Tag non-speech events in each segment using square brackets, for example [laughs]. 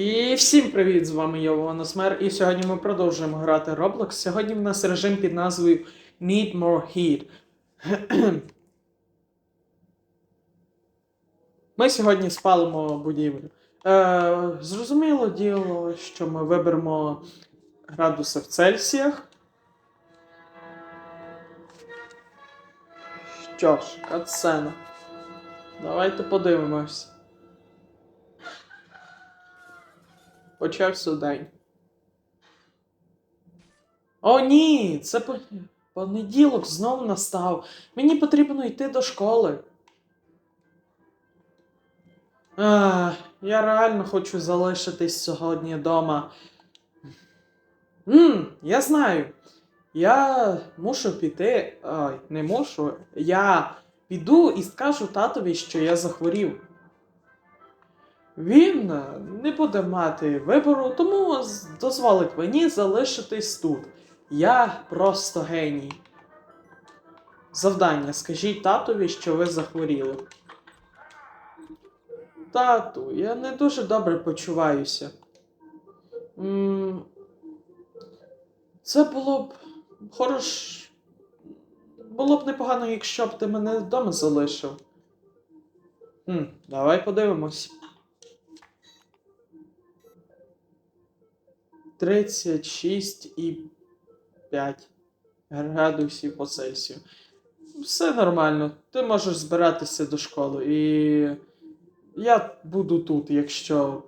І всім привіт! З вами я Ваносмер, і сьогодні ми продовжуємо грати Roblox. Сьогодні в нас режим під назвою Need More Heat. [clears throat] Ми сьогодні спалимо будівлю. Е, зрозуміло діло, що ми виберемо градуси в Цельсіях. Що ж, катсцена. Давайте подивимось. Почався день. О, ні! Це понеділок знов настав. Мені потрібно йти до школи. Ах, я реально хочу залишитись сьогодні вдома. Мм, я знаю. Я мушу піти. Ой, не мушу. Я піду і скажу татові, що я захворів. Він е, не буде мати вибору, тому дозволить мені залишитись тут. Я просто геній. Завдання: скажіть татові, що ви захворіли. Тату, я не дуже добре почуваюся. Це було б хорош. Було б непогано, якщо б ти мене вдома залишив. Хм, давай подивимось. 36 і 5 градусів по Цельсію. Все нормально. Ти можеш збиратися до школи. І я буду тут, якщо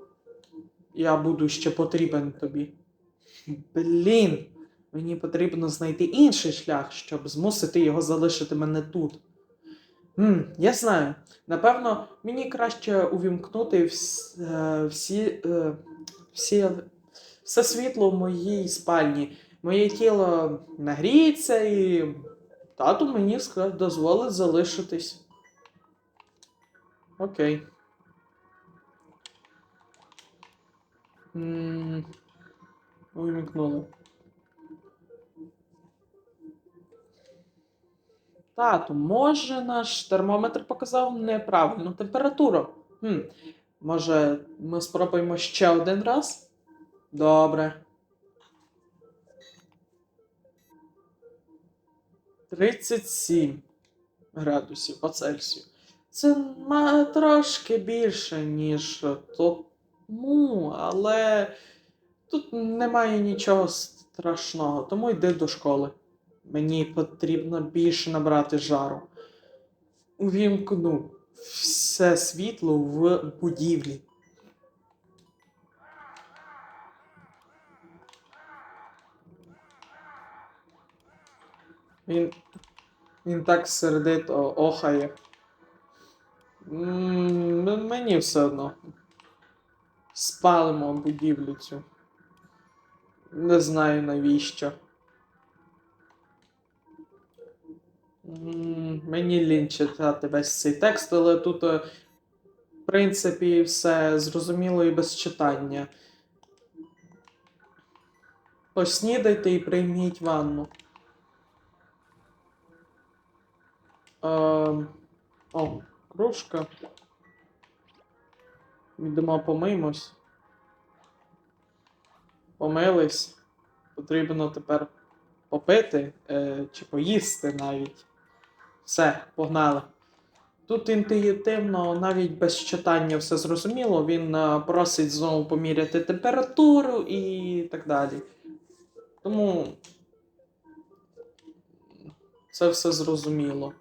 я буду ще потрібен тобі. Блін, мені потрібно знайти інший шлях, щоб змусити його залишити мене тут. М, я знаю. Напевно, мені краще увімкнути е, всі, е, всі, все світло в моїй спальні. Моє тіло нагріється і тату мені дозволить залишитись. Окей. Увімкнули. Тату, може наш термометр показав неправильну температуру? Хм, може, ми спробуємо ще один раз? Добре. 37 градусів по Цельсію. Це трошки більше, ніж тому, але тут немає нічого страшного, тому йди до школи. Мені потрібно більше набрати жару. Увімкну все світло в будівлі. Він, він так сердито охає. М, м- Мені все одно. Спалимо будівлю цю. Не знаю навіщо. Мені лінь читати весь цей текст, але тут, е, в принципі, все зрозуміло і без читання. Поснідайте і прийміть ванну. Ем, о, кружка. Йдемо помиємось. Помились. Потрібно тепер попити е, чи поїсти навіть. Все, погнали. Тут інтуїтивно, навіть без читання все зрозуміло. Він е, просить знову поміряти температуру і так далі. Тому це все зрозуміло.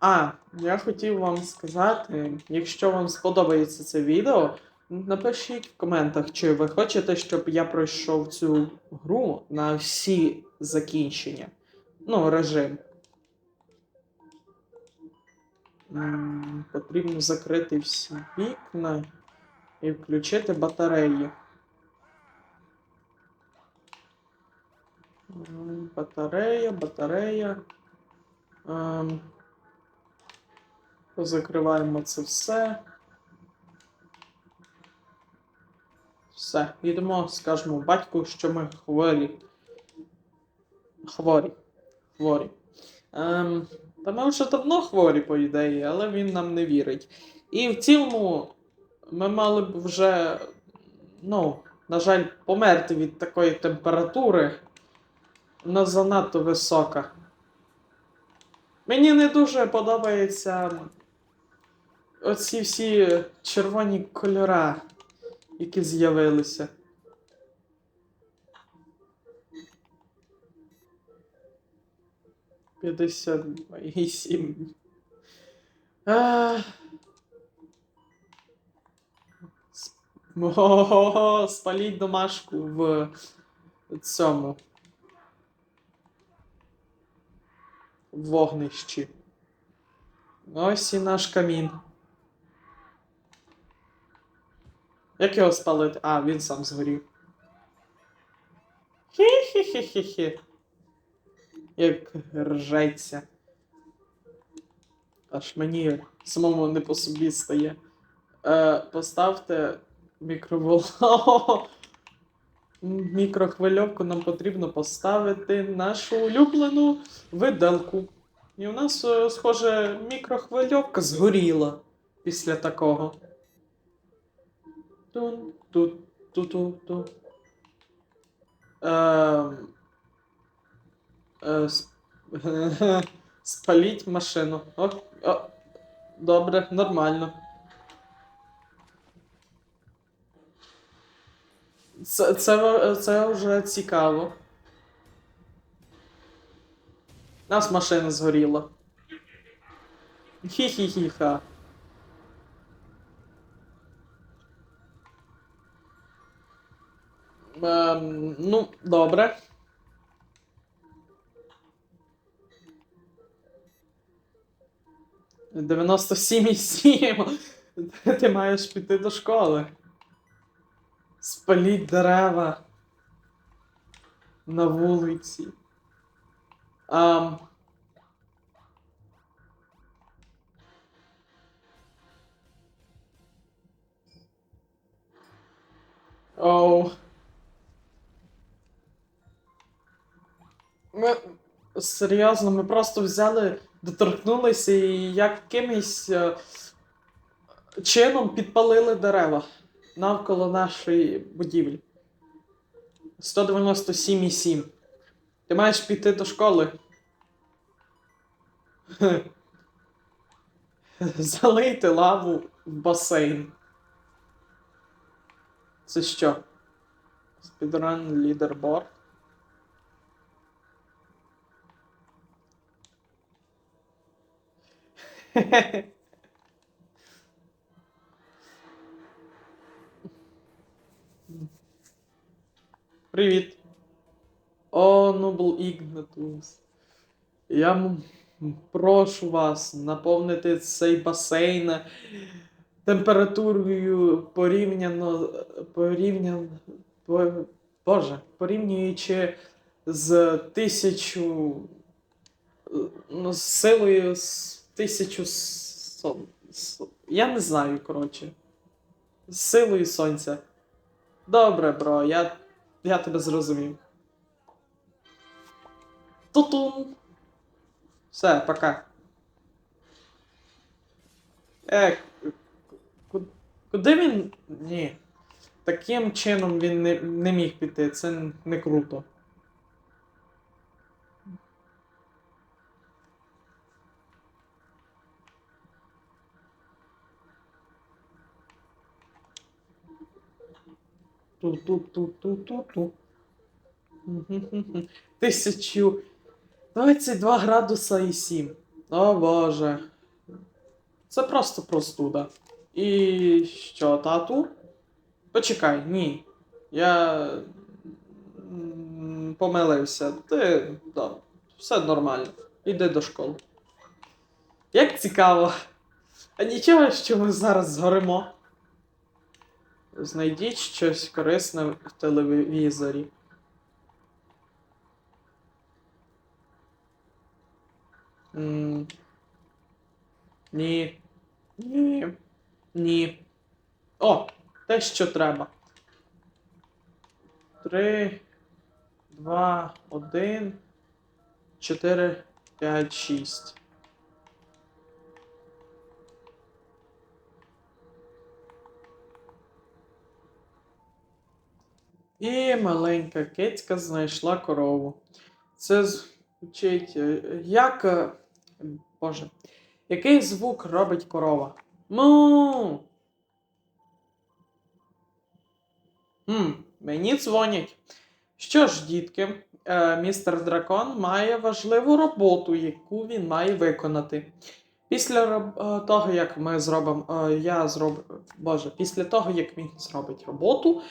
А, я хотів вам сказати, якщо вам сподобається це відео, напишіть в коментах, чи ви хочете, щоб я пройшов цю гру на всі закінчення. Ну, режим. Потрібно закрити всі вікна і включити батареї. Батарея, батарея. Ем, Позакриваємо це все. Все, йдемо, скажемо батьку, що ми хворі. Хворі. Хворі. Ем, та ми вже давно хворі, по ідеї, але він нам не вірить. І в цілому ми мали б вже ну, на жаль, померти від такої температури. Вона занадто висока. Мені не дуже подобаються оці всі червоні кольора, які з'явилися. П'ятдесят вісім. [laughs] Ого, спаліть домашку в цьому. В вогнищі. Ось і наш камін. Як його спалити? А, він сам згорів. Хі-хі-хі-хі-хі. Як ржеться. Аж мені самому не по собі стає. Е, поставте мікроволновку. [laughs] Мікрохвильовку нам потрібно поставити нашу улюблену виделку. І у нас, е, схоже, мікрохвильовка згоріла після такого. Тун, ту, ту, ту, ту. Ем, е, [laughs] Спаліть машину. О, о, добре, нормально. Це, це, це вже цікаво. Нас машина згоріла. Хі-хі-хі-ха. Ем, ну, добре. Дев'яносто сім і сім. Ти маєш піти до школи. Спаліть дерева на вулиці. Ам... Оу. Ми серйозно, ми просто взяли, доторкнулися і якимось е, чином підпалили дерева навколо нашої будівлі. 197,7. Ти маєш піти до школи. [laughs] Залийте лаву в басейн. Це що? Speedrun лідерборд. [laughs] Привіт. О, Нобл Ігнатус. Я прошу вас наповнити цей басейн температурою порівняно. порівняно. по- Боже, порівнюючи з тисячу. Ну, силою тисячу. сон- с- Я не знаю, коротше. Силою сонця. Добре, бро, я, я тебе зрозумів. Тутум. Все, пока. Е, куди він. Ні. Таким чином він не, не міг піти, це не круто. Ту-ту-ту-ту-ту-ту. Мгм-гм-гм. [laughs] Тисячу. 22 градуса і 7. О боже. Це просто простуда. І що, тату? Почекай, ні. Я помилився. Ти. Да, все нормально. Іди до школи. Як цікаво. А нічого, що ми зараз згоримо. Знайдіть щось корисне в телевізорі. М, Ні. Ні. Ні. О! Те, що треба. Три, два, один, чотири, п'ять, шість. І маленька кицька знайшла корову. Це звучить е, як. е, Боже. Який звук робить корова? Му. Хм, мені дзвонять. Що ж, дітки, е, містер Дракон має важливу роботу, яку він має виконати. Після того, як ми зробимо, я зроблю, Боже, після того, як він зробить роботу,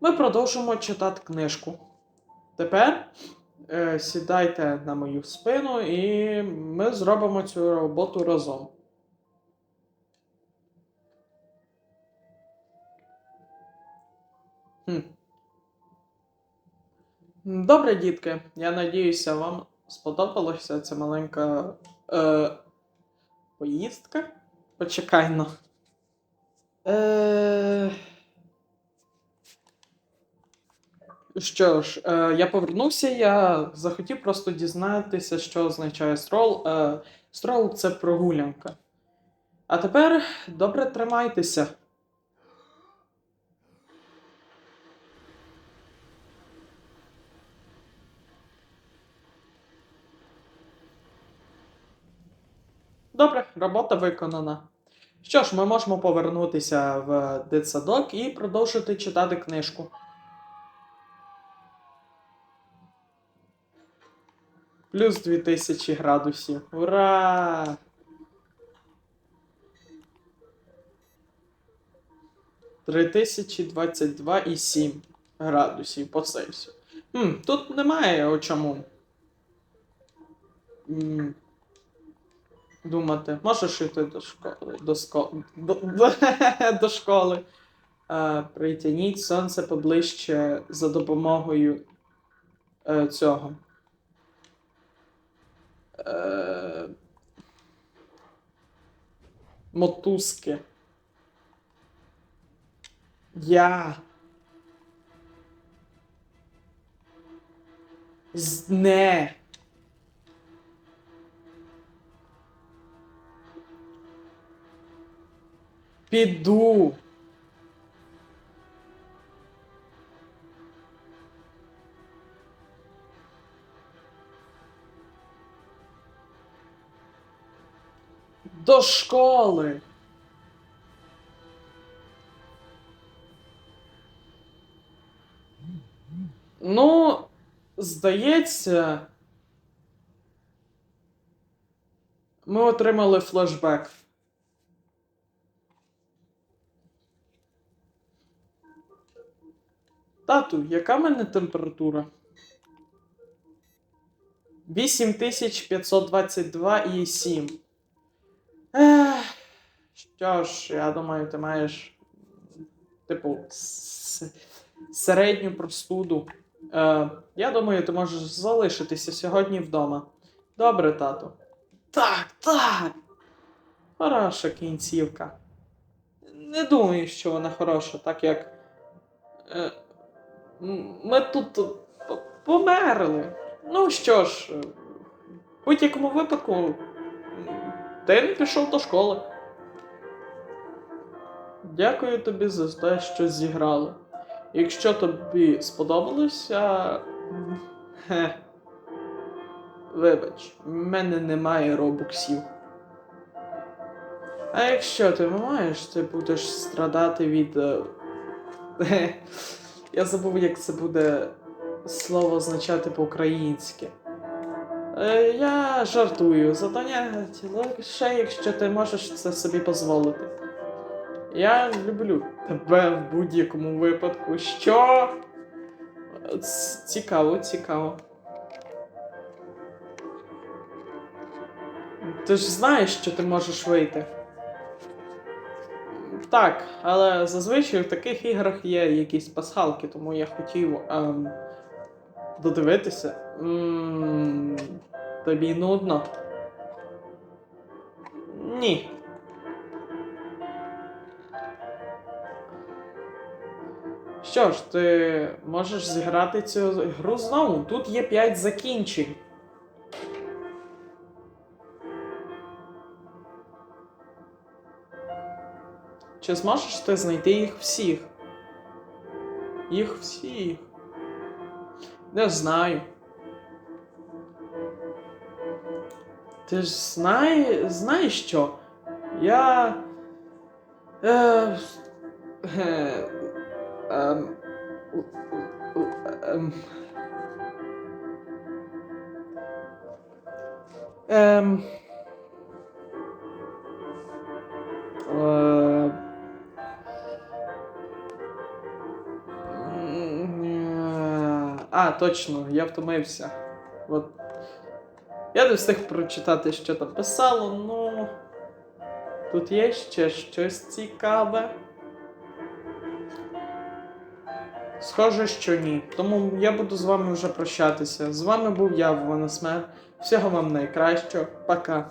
ми продовжимо читати книжку. Тепер е, сідайте на мою спину і ми зробимо цю роботу разом. Хм. Добре, дітки. Я надіюся, вам сподобалася ця маленька е, поїздка. Почекай ну. Е... Що ж, е, я повернувся, я захотів просто дізнатися, що означає строл. Е, строл це прогулянка. А тепер добре тримайтеся. Добре, робота виконана. Що ж, ми можемо повернутися в дитсадок і продовжити читати книжку. Плюс 2000 градусів. Ура! Три тисячі двадцять два і 7 градусів по Цельсію. Хм, тут немає о чому. Думати, можеш йти до школи. До, ско... до, до, [laughs] до школи. Е, притягніть сонце поближче за допомогою е, цього. Е, мотузки. Я. Зне. Піду. До школи. Ну, здається, ми отримали флешбек. Тату, яка в мене температура? 8522,7. Ех, що ж, я думаю, ти маєш, типу, середню простуду. Е, я думаю, ти можеш залишитися сьогодні вдома. Добре, тату. Так, так. Хороша кінцівка. Не думаю, що вона хороша, так як. Е, ми тут померли. Ну що ж, в будь-якому випадку, м, ти не пішов до школи. Дякую тобі за те, що зіграли. Якщо тобі сподобалося. Хе. Вибач, в мене немає робоксів. А якщо ти маєш, ти будеш страдати від. е, Я забув, як це буде слово означати по-українськи. Е, Я жартую, задонять лише якщо ти можеш це собі дозволити. Я люблю тебе в будь-якому випадку. Що? Цікаво, цікаво. Ти ж знаєш, що ти можеш вийти. Так, але зазвичай в таких іграх є якісь пасхалки, тому я хотів ем, додивитися. тобі нудно? Ні. Що ж, ти можеш зіграти цю гру знову. Тут є 5 закінчень. Чи зможеш ти знайти їх всіх? Їх всіх. Не знаю. Ти ж знає, знаєш що? Я. Е, е, ем, у- ем, ем, е, А, точно, я втомився. От. Я не встиг прочитати, що там писало, ну. Тут є ще щось цікаве. Схоже, що ні. Тому я буду з вами вже прощатися. З вами був я, Ванасмер. Всього вам найкращого. Пока.